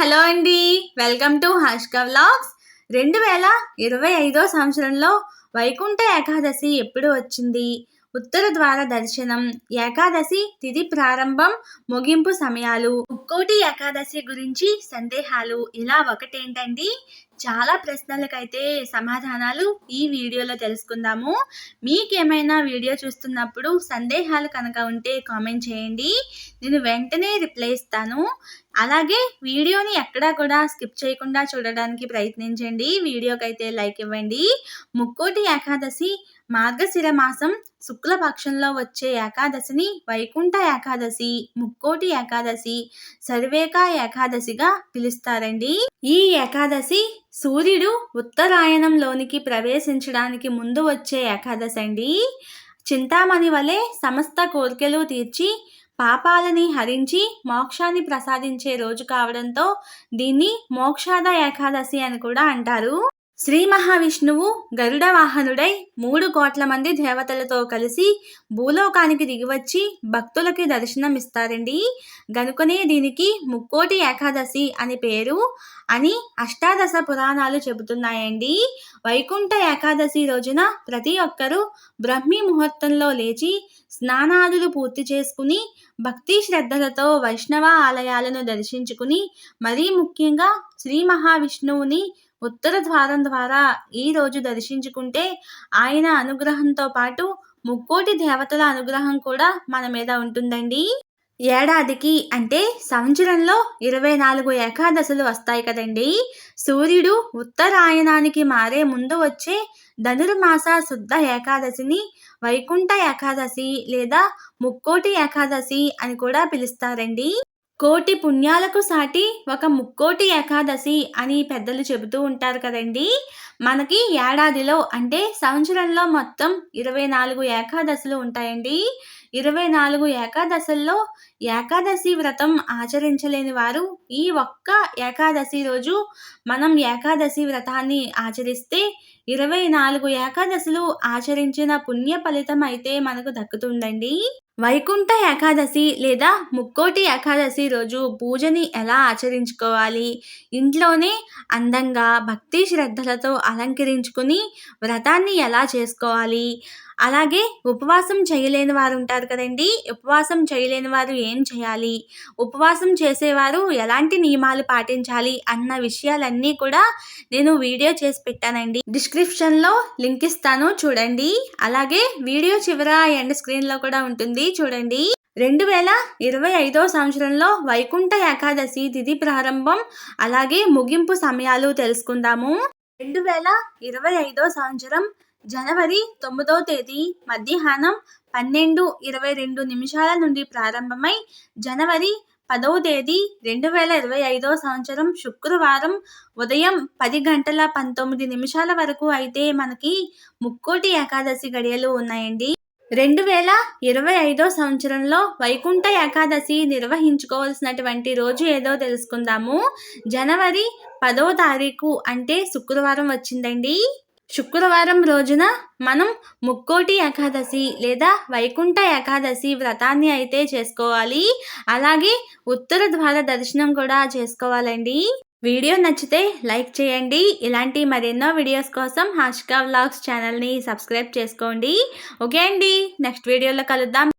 Hello అండి. Welcome to Harshka vlogs. రెండు వేల ఇరవై ఐదో సంవత్సరంలో వైకుంఠ ఏకాదశి ఎప్పుడు వచ్చింది? ఉత్తర ద్వార దర్శనం ఏకాదశి తిథి ప్రారంభం ముగింపు సమయాలు ముక్కోటి ఏకాదశి గురించి సందేహాలు. ఇలా ఒకటేంటండి? చాలా ప్రశ్నలకైతే సమాధానాలు ఈ వీడియోలో తెలుసుకుందాము. మీకేమైనా వీడియో చూస్తున్నప్పుడు సందేహాలు కనుక ఉంటే కామెంట్ చేయండి. నేను వెంటనే రిప్లై ఇస్తాను. అలాగే వీడియోని ఎక్కడా కూడా స్కిప్ చేయకుండా చూడడానికి ప్రయత్నించండి. వీడియోకి అయితే లైక్ ఇవ్వండి. ముక్కోటి ఏకాదశి మార్గశిర మాసం శుక్లపక్షంలో వచ్చే ఏకాదశిని వైకుంఠ ఏకాదశి ముక్కోటి ఏకాదశి సర్వేకా ఏకాదశిగా పిలుస్తారండి. ఈ ఏకాదశి సూర్యుడు ఉత్తరాయణంలోనికి ప్రవేశించడానికి ముందు వచ్చే ఏకాదశి అండి చింతామణి వలె సమస్త కోరికలు తీర్చి పాపాలని హరించి మోక్షాన్ని ప్రసాదించే రోజు కావడంతో దీన్ని మోక్షాద ఏకాదశి అని కూడా అంటారు. శ్రీ మహావిష్ణువు గరుడ వాహనుడై మూడు కోట్ల మంది దేవతలతో కలిసి భూలోకానికి దిగివచ్చి భక్తులకి దర్శనం ఇస్తారండి గనుకనే దీనికి ముక్కోటి ఏకాదశి అని పేరు అని అష్టాదశ పురాణాలు చెబుతున్నాయండి. వైకుంఠ ఏకాదశి రోజున ప్రతి ఒక్కరూ బ్రహ్మీ ముహూర్తంలో లేచి స్నానాదులు పూర్తి చేసుకుని భక్తి శ్రద్ధలతో వైష్ణవ ఆలయాలను దర్శించుకుని మరీ ముఖ్యంగా శ్రీ మహావిష్ణువుని ఉత్తర ద్వారం ద్వారా ఈ రోజు దర్శించుకుంటే ఆయన అనుగ్రహంతో పాటు ముక్కోటి దేవతల అనుగ్రహం కూడా మన మీద ఉంటుందండి. ఏడాదికి అంటే సంవత్సరంలో ఇరవై నాలుగు ఏకాదశలు వస్తాయి కదండి. సూర్యుడు ఉత్తరాయణానికి మారే ముందు వచ్చే ధనుర్మాస శుద్ధ ఏకాదశిని వైకుంఠ ఏకాదశి లేదా ముక్కోటి ఏకాదశి అని కూడా పిలుస్తారండి. కోటి పుణ్యాలకు సాటి ఒక ముక్కోటి ఏకాదశి అని పెద్దలు చెబుతూ ఉంటారు కదండి. మనకి ఏడాదిలో అంటే సంవత్సరంలో మొత్తం ఇరవై నాలుగు ఏకాదశులు ఉంటాయండి. ఇరవై నాలుగు ఏకాదశుల్లో ఏకాదశి వ్రతం ఆచరించలేని వారు ఈ ఒక్క ఏకాదశి రోజు మనం ఏకాదశి వ్రతాన్ని ఆచరిస్తే ఇరవై నాలుగు ఏకాదశులు ఆచరించిన పుణ్య ఫలితం అయితే మనకు దక్కుతుందండి. వైకుంఠ ఏకాదశి లేదా ముక్కోటి ఏకాదశి రోజు పూజని ఎలా ఆచరించుకోవాలి? ఇంట్లోనే అందంగా భక్తి శ్రద్ధలతో అలంకరించుకుని వ్రతాన్ని ఎలా చేసుకోవాలి? అలాగే ఉపవాసం చేయలేని వారు ఉంటారు కదండి. ఉపవాసం చేయలేని వారు ఏం చేయాలి? ఉపవాసం చేసేవారు ఎలాంటి నియమాలు పాటించాలి? అన్న విషయాలన్నీ కూడా నేను వీడియో చేసి పెట్టానండి. డిస్క్రిప్షన్లో లింక్ ఇస్తాను చూడండి. అలాగే వీడియో చివర ఎండ్ స్క్రీన్లో కూడా ఉంటుంది చూడండి. రెండు వేల ఇరవై ఐదో సంవత్సరంలో వైకుంఠ ఏకాదశి తిథి ప్రారంభం అలాగే ముగింపు సమయాలు తెలుసుకుందాము. రెండు వేల ఇరవై ఐదో సంవత్సరం జనవరి తొమ్మిదో తేదీ మధ్యాహ్నం పన్నెండు ఇరవై రెండు నిమిషాల నుండి ప్రారంభమై జనవరి పదవ తేదీ రెండు వేల ఇరవై ఐదో సంవత్సరం శుక్రవారం ఉదయం పది గంటల పంతొమ్మిది నిమిషాల వరకు అయితే మనకి ముక్కోటి ఏకాదశి గడియలు ఉన్నాయండి. రెండు వేల ఇరవై ఐదో సంవత్సరంలో వైకుంఠ ఏకాదశి నిర్వహించుకోవాల్సినటువంటి రోజు ఏదో తెలుసుకుందాము. జనవరి పదో తారీఖు అంటే శుక్రవారం వచ్చిందండి. శుక్రవారం రోజున మనం ముక్కోటి ఏకాదశి లేదా వైకుంఠ ఏకాదశి వ్రతాన్ని అయితే చేసుకోవాలి. అలాగే ఉత్తర ద్వార దర్శనం కూడా చేసుకోవాలండి. వీడియో నచ్చితే లైక్ చేయండి. ఇలాంటి మరెన్నో వీడియోస్ కోసం హాష్కా వ్లాగ్స్ ఛానల్ని సబ్స్క్రైబ్ చేసుకోండి. ఓకే అండి. నెక్స్ట్ వీడియోలో కలుద్దాం.